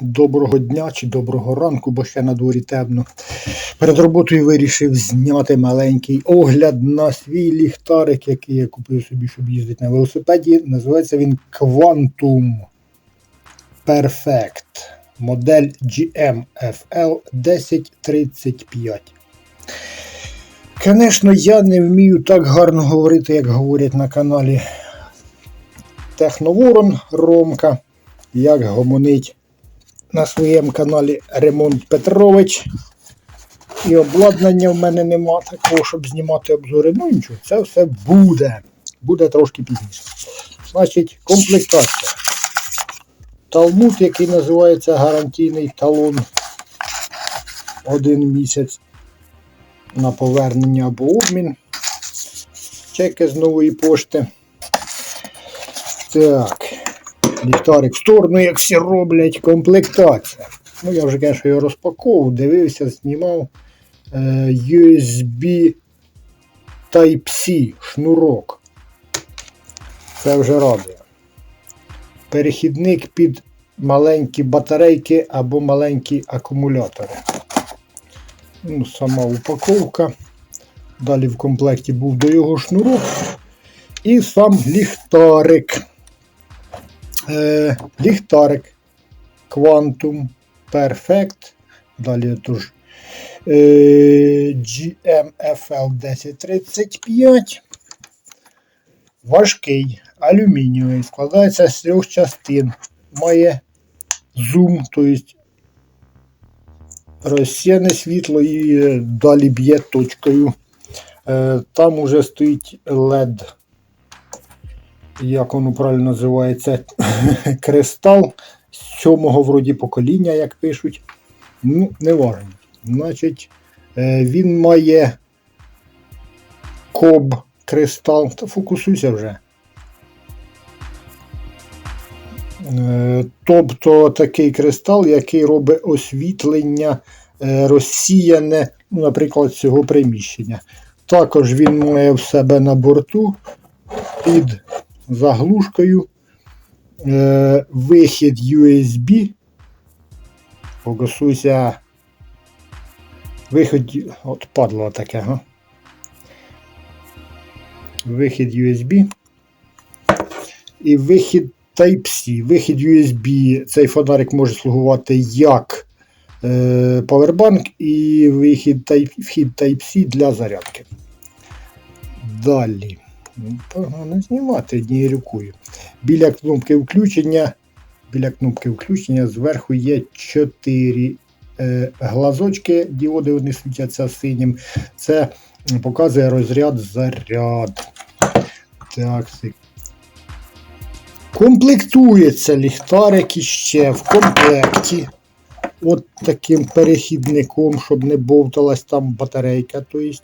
Доброго дня чи доброго ранку, бо ще на дворі темно. Перед роботою вирішив зняти маленький огляд на свій ліхтарик, який я купив собі, щоб їздити на велосипеді. Називається він Quantum Perfect. Модель GM FL 1035. Звісно, я не вмію так гарно говорити, як говорять на каналі Техноворон Ромка, як гомонить на своєму каналі Ремонт Петрович. І обладнання в мене нема такого, щоб знімати обзори. Ну нічого, це все буде. Буде трошки пізніше. Значить, комплектація. Талмуд, який називається гарантійний талон. Один місяць на повернення або обмін. Чеки з нової пошти. Так. Ліхтарик в сторону, як всі роблять, комплектація. Ну, я вже, звісно, його розпаковував, дивився, знімав е, USB Type-C шнурок. Це вже радує. Перехідник під маленькі батарейки або маленькі акумулятори. Ну, Сама упаковка. Далі в комплекті був до його шнурок. І сам ліхтарик. Е, ліхтарик Quantum Perfect. Далі тож е, GMFL 1035. Важкий, алюмінієвий, складається з трьох частин. Має зум, тобто розсіяне світло і е, далі б'є точкою. Е, Там уже стоїть LED як воно правильно називається, кристал сьомого вроді покоління, як пишуть. Ну, не важливо. Значить, е, він має коб кристал. Та фокусуйся вже. Е, Тобто такий кристал, який робить освітлення е, розсіяне, ну, наприклад, цього приміщення. Також він має в себе на борту під заглушкою, е, вихід USB. Фокусуйся. Вихід, от падло таке, га? Вихід USB. І вихід Type-C. Вихід USB, цей фонарик може слугувати як е, Powerbank і вихід Type-C для зарядки. Далі. Ну, Погано знімати однією рукою. Біля кнопки включення. Біля кнопки включення зверху є 4 е, глазочки, діоди вони світяться синім. Це показує розряд заряд. Так, Комплектується ліхтарик іще в комплекті. От таким перехідником, щоб не бовталась там батарейка. Тобто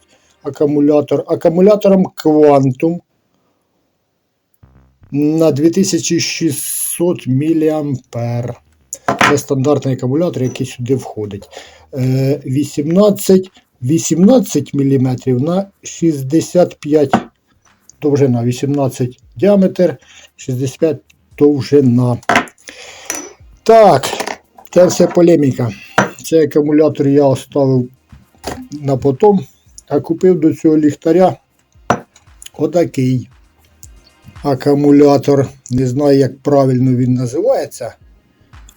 акумулятор. Акумулятором Quantum на 2600 мА. Це стандартний акумулятор, який сюди входить. 18 18 мм на 65 довжина, 18 діаметр, 65 довжина. Так, це все полеміка. Цей акумулятор я оставив на потом, а купив до цього ліхтаря отакий акумулятор. Не знаю, як правильно він називається.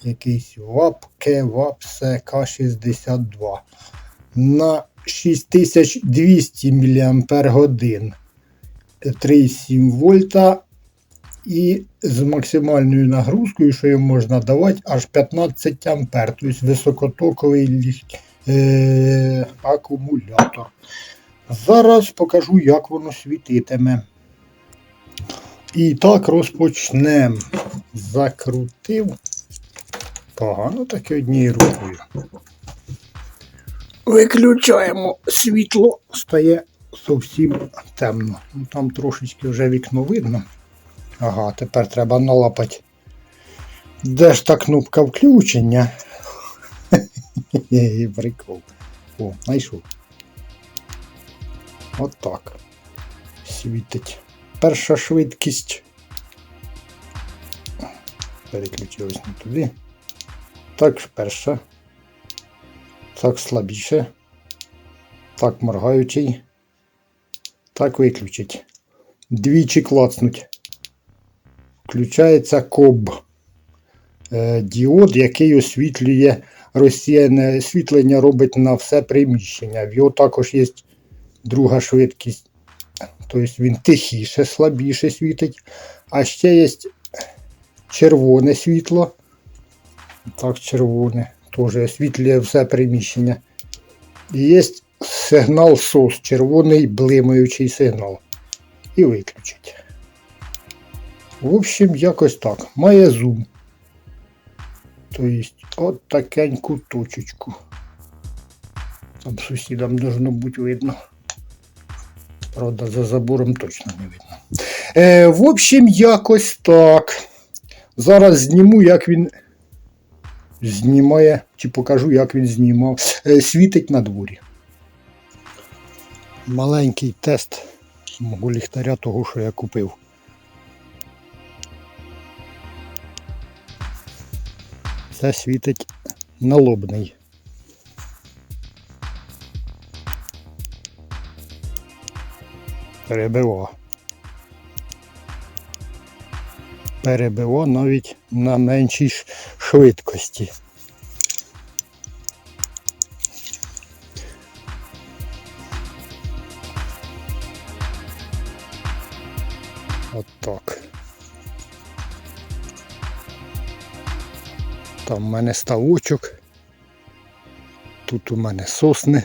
Якийсь ВАПК, ВАПС К62 на 6200 мАч 3,7 вольта і з максимальною нагрузкою, що їм можна давати, аж 15 ампер, тобто високотоковий е, акумулятор. Зараз покажу, як воно світитиме. І так розпочнемо. Закрутив. Погано таке однією рукою. Виключаємо світло, стає зовсім темно. Ну, Там трошечки вже вікно видно. Ага, тепер треба налапати. Де ж та кнопка включення? Прикол. О, знайшов. От так. Світить. Перша швидкість. Переключилась не туди. Так перша. Так слабіше. Так моргаючий. Так виключить. Двічі клацнуть. Включається коб. Е, діод, який освітлює розсіяне освітлення, робить на все приміщення. В його також є друга швидкість. Тобто він тихіше, слабіше світить. А ще є червоне світло. Так, червоне. Теж освітлює все приміщення. І є сигнал SOS, червоний блимаючий сигнал. І виключить. В общем, якось так. Має зум. Тобто, от такеньку точечку. Там сусідам должно бути видно. Правда, за забором точно не видно. Е, в общем, якось так. Зараз зніму, як він знімає, чи покажу, як він знімав. Е, світить на дворі. Маленький тест мого ліхтаря того, що я купив. Це світить налобний. Перебива. Перебива навіть на меншій швидкості. От так. Там в мене ставочок. Тут у мене сосни.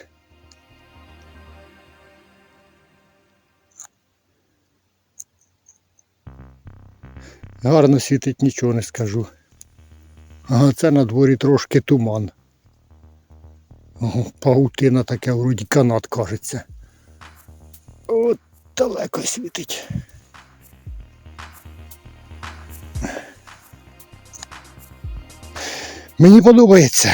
Гарно світить, нічого не скажу. Ага, це на дворі трошки туман. О, паутина таке, вроді канат кажеться. От далеко світить. Мені подобається.